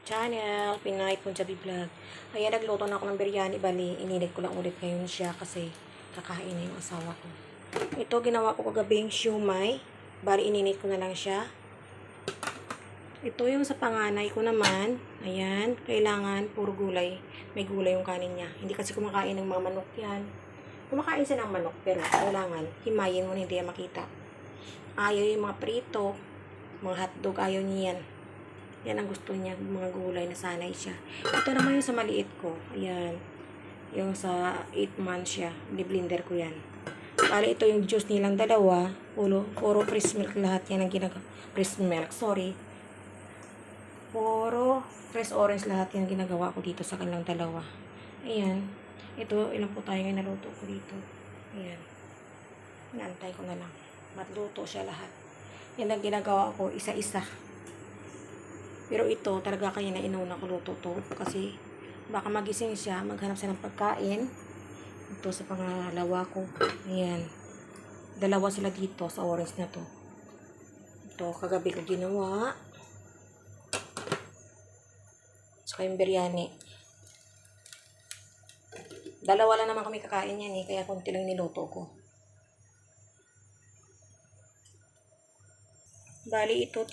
channel, Pinay Punjabi Vlog. Ayan, nagluto na ako ng biryani. Bali, inilig ko lang ulit ngayon siya kasi kakain na yung asawa ko. Ito, ginawa ko kagabing siumay. Bali, ininit ko na lang siya. Ito yung sa panganay ko naman. Ayan, kailangan puro gulay. May gulay yung kanin niya. Hindi kasi kumakain ng mga manok yan. Kumakain siya ng manok, pero kailangan himayin mo na hindi yan makita. Ayaw yung mga prito, mga hotdog, ayaw niya yan. Yan ang gusto niya, mga gulay na sanay siya. Ito naman yung sa maliit ko. Ayan. Yung sa 8 months siya. Ni-blender ko yan. Bali, ito yung juice nilang dalawa. Puro, puro fresh milk lahat yan ang ginagawa. Fresh milk, sorry. Puro fresh orange lahat yan ginagawa ko dito sa kanilang dalawa. Ayan. Ito, ilan po tayo ngayon naluto ko dito. Ayan. Inaantay ko na lang. Matluto siya lahat. Yan ang ginagawa ko, isa-isa. Pero ito, talaga kaya na inuna ko luto to. Kasi, baka magising siya, maghanap siya ng pagkain. Ito sa pangalawa ko. Ayan. Dalawa sila dito sa orange na to. Ito, kagabi ko ginawa. Saka yung biryani. Dalawa lang naman kami kakain yan eh, kaya konti lang niluto ko. Bali ito,